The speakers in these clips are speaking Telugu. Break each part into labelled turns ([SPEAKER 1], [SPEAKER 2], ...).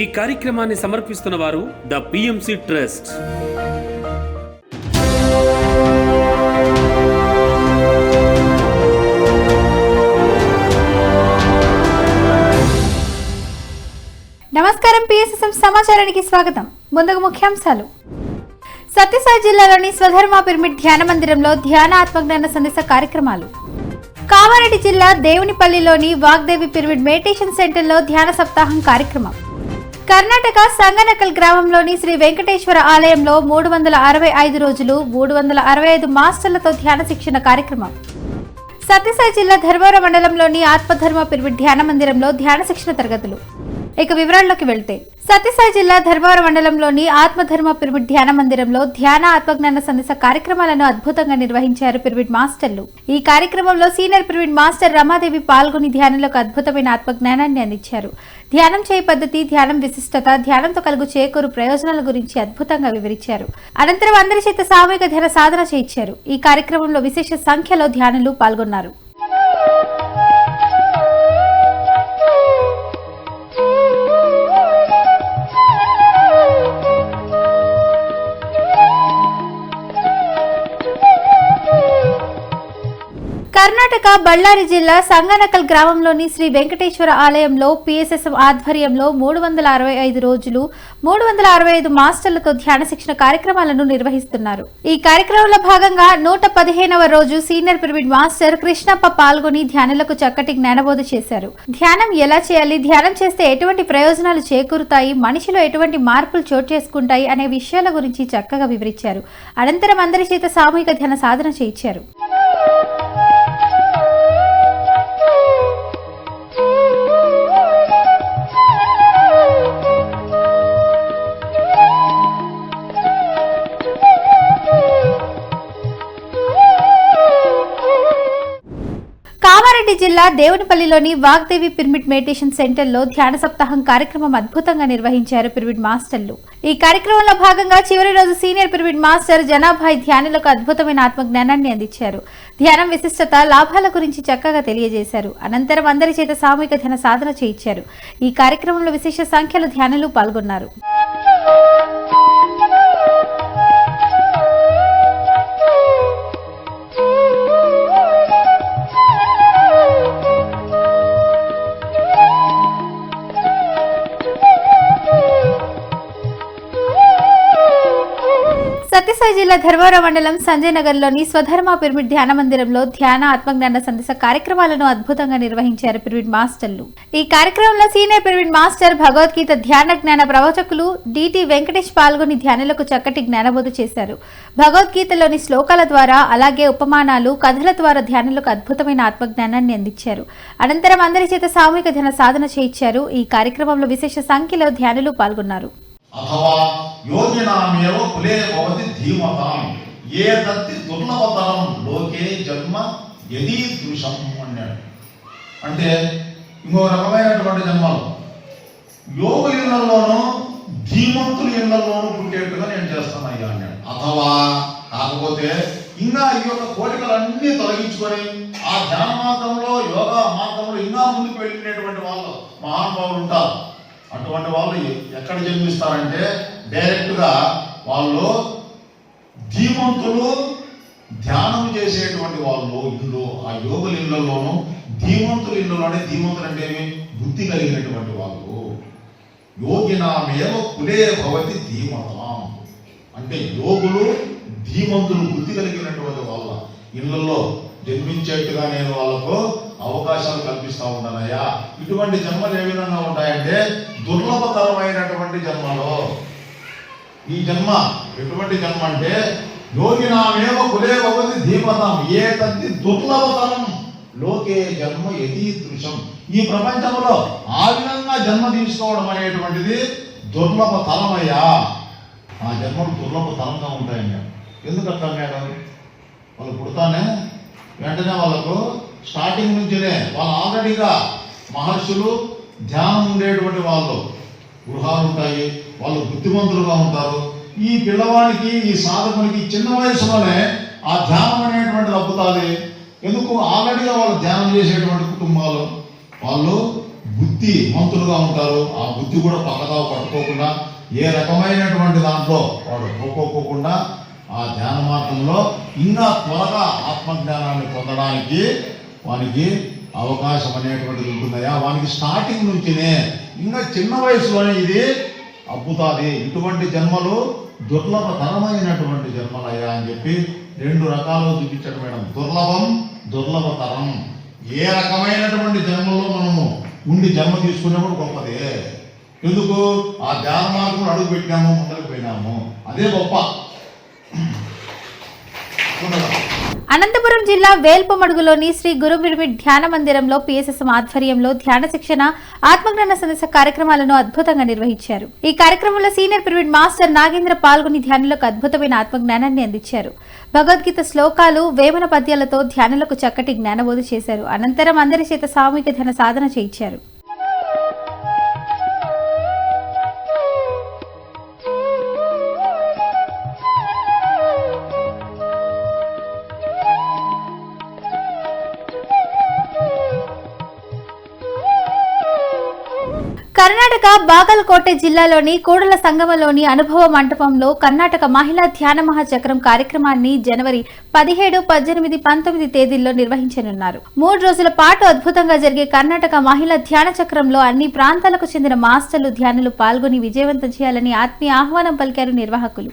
[SPEAKER 1] ఈ కార్యక్రమాన్ని సమర్పిస్తున్న వారు ద పిఎంసి ట్రస్ట్
[SPEAKER 2] నమస్కారం పిఎస్ఎస్ఎం సమాచారానికి స్వాగతం. ముందుగా ముఖ్యాంశాలు. సత్యసాయి జిల్లాలోని స్వధర్మ పిరమిడ్ ధ్యాన మందిరంలో ధ్యాన ఆత్మజ్ఞాన సందేశ కార్యక్రమాలు. కామారెడ్డి జిల్లా దేవునిపల్లిలోని వాగ్దేవి పిరమిడ్ మెడిటేషన్ సెంటర్లో ధ్యాన సప్తాహం కార్యక్రమం. కర్ణాటక సంగనకల్ గ్రామంలోని శ్రీ వెంకటేశ్వర ఆలయంలో మూడు వందల అరవై ఐదు రోజులు మూడు వందల అరవై ఐదు మాస్టర్లతో ధ్యాన శిక్షణ కార్యక్రమం. సత్యసాయి జిల్లా ధర్మవరం మండలంలోని ఆత్మధర్మ పిరమిడ్ ధ్యాన మందిరంలో ధ్యాన శిక్షణ తరగతులు. ఇక వివరాల్లోకి వెళ్తే సత్యసాయి జిల్లా ధర్మవరం మండలంలోని ఆత్మధర్మ పిరమిడ్ ధ్యాన మందిరంలో ధ్యాన ఆత్మజ్ఞాన సందేశ కార్యక్రమాలను అద్భుతంగా నిర్వహించారు పిరమిడ్ మాస్టర్లు. ఈ కార్యక్రమంలో సీనియర్ పిరమిడ్ మాస్టర్ రమాదేవి పాల్గొని ధ్యానంలోకి అద్భుతమైన ఆత్మజ్ఞానాన్ని అందించారు. ధ్యానం చేయ పద్ధతి ధ్యానం విశిష్టత ధ్యానంతో కలుగు చేకూరు ప్రయోజనాల గురించి అద్భుతంగా వివరించారు. అనంతరం అందరి చేత సామూహిక ధ్యాన సాధన చేయించారు. ఈ కార్యక్రమంలో విశేష సంఖ్యలో ధ్యానులు పాల్గొన్నారు. కర్ణాటక బళ్ళారి జిల్లా సంగనకల్ గ్రామంలోని శ్రీ వెంకటేశ్వర ఆలయంలో పిఎస్ఎస్ఎం ఆధ్వర్యంలో మూడు వందల అరవై ఐదు రోజులు మూడు వందల అరవై ఐదు మాస్టర్లతో ధ్యాన శిక్షణ కార్యక్రమాలను నిర్వహిస్తున్నారు. ఈ కార్యక్రమంలో భాగంగా నూట పదిహేనవ రోజు సీనియర్ పిరమిడ్ మాస్టర్ కృష్ణప్ప పాల్గొని ధ్యానులకు చక్కటి జ్ఞానబోధ చేశారు. ధ్యానం ఎలా చేయాలి? ధ్యానం చేస్తే ఎటువంటి ప్రయోజనాలు చేకూరుతాయి? మనిషిలో ఎటువంటి మార్పులు చోటు చేసుకుంటాయి? అనే విషయాల గురించి చక్కగా వివరించారు. అనంతరం అందరి చేత సామూహిక ధ్యాన సాధన చేయించారు. కామారెడ్డి జిల్లా దేవునిపల్లిలోని వాగ్దేవి పిరమిడ్ మెడిటేషన్ సెంటర్లో ధ్యాన సప్తాహం కార్యక్రమం అద్భుతంగా నిర్వహించారు పిరమిడ్ మాస్టర్లు. ఈ కార్యక్రమంలో భాగంగా చివరి రోజు సీనియర్ పిరమిడ్ మాస్టర్ జనాభాయ్ ధ్యానులకు అద్భుతమైన ఆత్మజ్ఞానాన్ని అందించారు. ధ్యానం విశిష్టత లాభాల గురించి చక్కగా తెలియజేశారు. అనంతరం అందరి చేత సామూహిక ధ్యాన సాధన చేయించారు. ఈ కార్యక్రమంలో విశేష సంఖ్యలో ధ్యానులు పాల్గొన్నారు. సత్యసాయి జిల్లా ధర్మవరం మండలం సంజయ్ నగర్లోని స్వధర్మ పిరమిడ్ ధ్యాన మందిరంలో ధ్యాన ఆత్మజ్ఞాన సందేశ కార్యక్రమాలను అద్భుతంగా నిర్వహించారు పిరమిడ్ మాస్టర్లు. ఈ కార్యక్రమంలో సీనియర్ పిరమిడ్ మాస్టర్ భగవద్గీత ధ్యాన జ్ఞాన ప్రవచకులు డిటి వెంకటేష్ పాల్గొని ధ్యానులకు చక్కటి జ్ఞానబోధ చేశారు. భగవద్గీతలోని శ్లోకాల ద్వారా అలాగే ఉపమానాలు కథల ద్వారా ధ్యానులకు అద్భుతమైన ఆత్మజ్ఞానాన్ని అందించారు. అనంతరం అందరి చేత సామూహిక ధ్యాన సాధన చేయించారు. ఈ కార్యక్రమంలో విశేష సంఖ్యలో ధ్యానులు పాల్గొన్నారు.
[SPEAKER 3] అథవా యోగినామేవ కులే భవతి ధీమతాం ఏ తత్తి దుర్లభతరం లోకే జన్మ యదీదృశం అన్నాడు అంటే ఇంకో రకమైనటువంటి జన్మలు। యోగ ఇళ్ళలోనూ ధీమంతుల ఇళ్ళలోనూ పుట్టేట్టుగా నేను చేస్తానయ్యా అన్నాడు అథవా కాకపోతే ఇంకా ఈ యొక్క కోరికలన్నీ తొలగించుకొని ఆ ధ్యాన మార్గంలో యోగా మార్గంలో ఇంకా ముందుకు వెళ్ళినటువంటి వాళ్ళు మహానుభావులు ఉంటారు. అటువంటి వాళ్ళు ఎక్కడ జన్మిస్తారంటే డైరెక్ట్గా వాళ్ళు ధీమంతులు ధ్యానం చేసేటువంటి వాళ్ళు ఇల్లు ఆ యోగుల ఇళ్ళలోనూ ధీమంతుల ఇళ్ళలోనే ధీమంతులు అంటే బుద్ధి కలిగినటువంటి వాళ్ళు. యోగినామేవ కులే భవతి ధీమతాం. అంటే యోగులు ధీమంతులు బుద్ధి కలిగినటువంటి వాళ్ళ ఇళ్ళలో జన్మించేట్టుగా నేను వాళ్ళకు అవకాశాలు కల్పిస్తూ ఉన్నానయ్యా ఇటువంటి జన్మలు ఏ విధంగా ఉంటాయంటే దుర్లభతరమైనటువంటి జన్మలో ఈ జన్మ ఎటువంటి జన్మ అంటే యోగినామేవ కులే భవతి దీపతం ఏ తద్ది దుర్లభతరం లోకే జన్మ యతీదృశం. ఈ ప్రపంచంలో ఆ విధంగా జన్మ తీసుకోవడం అనేటువంటిది దుర్లభ తరమయ్యా ఆ జన్మలు దుర్లభ తరంగా ఉంటాయండి ఎందుకు అట్లా అన్నాడు వాళ్ళు పుడతానే? వెంటనే వాళ్ళకు స్టార్టింగ్ నుంచినే వాళ్ళు ఆల్రెడీగా మహర్షులు ధ్యానం ఉండేటువంటి వాళ్ళు గృహాలు ఉంటాయి వాళ్ళు బుద్ధిమంతులుగా ఉంటారు. ఈ పిల్లవానికి ఈ సాధకునికి చిన్న వయసులోనే ఆ ధ్యానం అనేటువంటిది అబ్బుతాది. ఎందుకు? ఆల్రెడీగా వాళ్ళు ధ్యానం చేసేటువంటి కుటుంబాలు. వాళ్ళు బుద్ధి మంతులుగా ఉంటారు. ఆ బుద్ధి కూడా పక్కదా పట్టుకోకుండా ఏ రకమైనటువంటి దాంట్లో వాడు పోకోకుండా ఆ ధ్యాన మార్గంలో ఇంకా త్వరగా ఆత్మజ్ఞానాన్ని పొందడానికి వానికి అవకాశం అనేటువంటిది ఉంటుందయ్యా. వానికి స్టార్టింగ్ నుంచినే ఇంకా చిన్న వయసులోనే ఇది అబ్బుతాది. ఇటువంటి జన్మలు దుర్లభతరమైనటువంటి జన్మలయ్యా అని చెప్పి రెండు రకాలు చూపించడం మేడం. దుర్లభం దుర్లభతరం. ఏ రకమైనటువంటి జన్మలో మనము ఉండి జన్మ తీసుకున్నప్పుడు గొప్పదే. ఎందుకు? ఆ ధ్యాన మార్గంలో అడుగు పెట్టినాము ముందరికి పోయినాము. అదే గొప్ప.
[SPEAKER 2] అనంతపురం జిల్లా వేల్పమడుగులోని శ్రీ గురు ధ్యాన మందిరంలో పిఎస్ఎస్ ఆధ్వర్యంలో ధ్యాన శిక్షణ ఆత్మజ్ఞాన సందేశ కార్యక్రమాలను అద్భుతంగా నిర్వహించారు. ఈ కార్యక్రమంలో సీనియర్ పిరమిడ్ మాస్టర్ నాగేంద్ర పాల్గొని ధ్యానులకు అద్భుతమైన ఆత్మజ్ఞానాన్ని అందించారు. భగవద్గీత శ్లోకాలు వేమన పద్యాలతో ధ్యానులకు చక్కటి జ్ఞానబోధ చేశారు. అనంతరం అందరి చేత సామూహిక ధ్యాన సాధన చేయించారు. కర్ణాటక బాగల్కోటె జిల్లాలోని కూడల సంగమలోని అనుభవ మంటపంలో కర్ణాటక మహిళా ధ్యాన మహాచక్రం కార్యక్రమాన్ని జనవరి పదిహేడు పద్దెనిమిది పంతొమ్మిది తేదీల్లో నిర్వహించనున్నారు. మూడు రోజుల పాటు అద్భుతంగా జరిగే కర్ణాటక మహిళా ధ్యాన చక్రంలో అన్ని ప్రాంతాలకు చెందిన మాస్టర్లు ధ్యానులు పాల్గొని విజయవంతం చేయాలని ఆత్మీయ ఆహ్వానం పలికారు నిర్వాహకులు.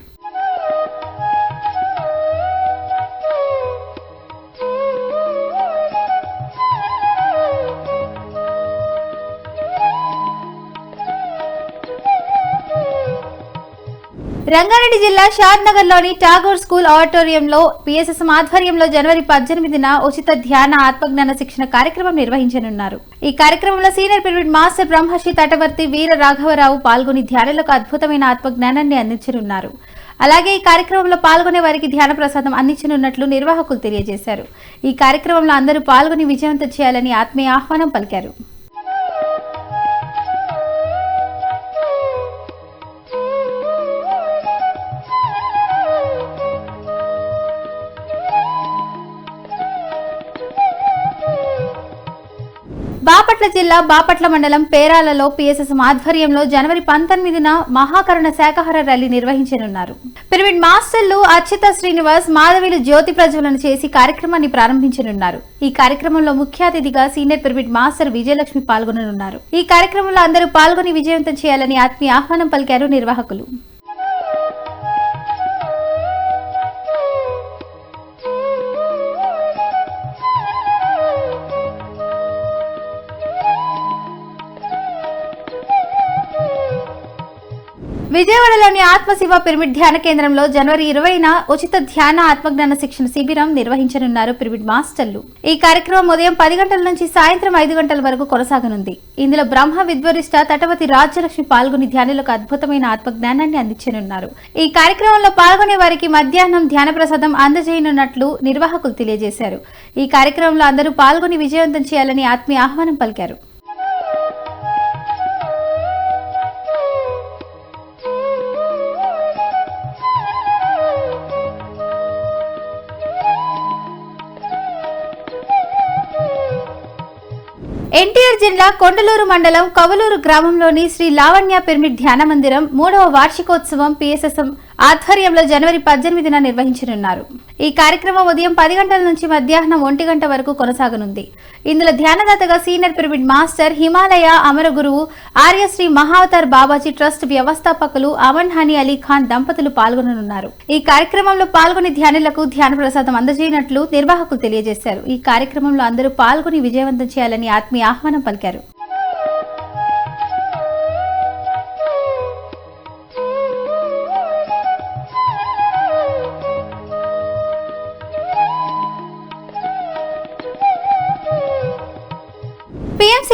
[SPEAKER 2] రంగారెడ్డి జిల్లా షాద్నగర్లోని టాగోర్ స్కూల్ ఆడిటోరియంలో పిఎస్ఎస్ఎం ఆధ్వర్యంలో జనవరి పద్దెనిమిదిన ఉచిత ధ్యాన ఆత్మజ్ఞాన శిక్షణ కార్యక్రమం నిర్వహించనున్నారు. ఈ కార్యక్రమంలో senior pyramid master Brahmasri Tatavarthi Veera రాఘవరావు పాల్గొని ధ్యానులకు అద్భుతమైన ఆత్మజ్ఞానాన్ని అందించనున్నారు. అలాగే ఈ కార్యక్రమంలో పాల్గొనే వారికి ధ్యాన ప్రసాదం అందించనున్నట్లు నిర్వాహకులు తెలియజేశారు. ఈ కార్యక్రమంలో అందరూ పాల్గొని విజయవంతం చేయాలని ఆత్మీయ ఆహ్వానం పలికారు. బాపట్ల జిల్లా బాపట్ల మండలం పేరాలలో పిఎస్ఎస్ ఆధ్వర్యంలో జనవరి పంతొమ్మిదిన మహాకరుణ శాఖాహార ర్యాలీ నిర్వహించనున్నారు. పిరమిడ్ మాస్టర్లు అచ్యుత శ్రీనివాస్ మాధవిలు జ్యోతి ప్రజ్వలన చేసి కార్యక్రమాన్ని ప్రారంభించనున్నారు. ఈ కార్యక్రమంలో ముఖ్య అతిథిగా సీనియర్ పిరమిడ్ మాస్టర్ విజయలక్ష్మి పాల్గొననున్నారు. ఈ కార్యక్రమంలో అందరూ పాల్గొని విజయవంతం చేయాలని ఆత్మీయ ఆహ్వానం పలికారు నిర్వాహకులు. విజయవాడలోని ఆత్మశివ పిరమిడ్ ధ్యాన కేంద్రంలో జనవరి ఇరవైన ఉచిత ధ్యాన ఆత్మజ్ఞాన శిక్షణ శిబిరం నిర్వహించనున్నారు పిరమిడ్ మాస్టర్లు. ఈ కార్యక్రమం ఉదయం పది గంటల నుంచి సాయంత్రం ఐదు గంటల వరకు కొనసాగనుంది. ఇందులో బ్రహ్మ విద్వరిష్ట తటవతి రాజ్యలక్ష్మి పాల్గొని ధ్యానులకు అద్భుతమైన ఆత్మజ్ఞానాన్ని అందించనున్నారు. ఈ కార్యక్రమంలో పాల్గొనే వారికి మధ్యాహ్నం ధ్యాన ప్రసాదం అందజేయనున్నట్లు నిర్వాహకులు తెలియజేశారు. ఈ కార్యక్రమంలో అందరూ పాల్గొని విజయవంతం చేయాలని ఆత్మీయ ఆహ్వానం పలికారు. ఎన్టీఆర్ జిల్లా కొండలూరు మండలం కవలూరు గ్రామంలోని శ్రీ లావణ్య పిరమిడ్ ధ్యాన మందిరం మూడవ వార్షికోత్సవం పిఎస్ఎస్ఎం ఆధ్వర్యంలో జనవరి పద్దెనిమిదిన నిర్వహించనున్నారు. ఈ కార్యక్రమం ఉదయం పది గంటల నుంచి మధ్యాహ్నం ఒంటి గంట వరకు కొనసాగనుంది. ఇందులో ధ్యానదాతగా సీనియర్ పిరమిడ్ మాస్టర్ హిమాలయ అమర గురువు ఆర్యశ్రీ మహావతార్ బాబాజీ ట్రస్ట్ వ్యవస్థాపకులు అమన్ హనీ అలీ ఖాన్ దంపతులు పాల్గొననున్నారు. ఈ కార్యక్రమంలో పాల్గొని ధ్యానులకు ధ్యాన ప్రసాదం అందజేయనట్లు నిర్వాహకులు తెలియజేశారు. ఈ కార్యక్రమంలో అందరూ పాల్గొని విజయవంతం చేయాలని ఆత్మీయ ఆహ్వానం పలికారు.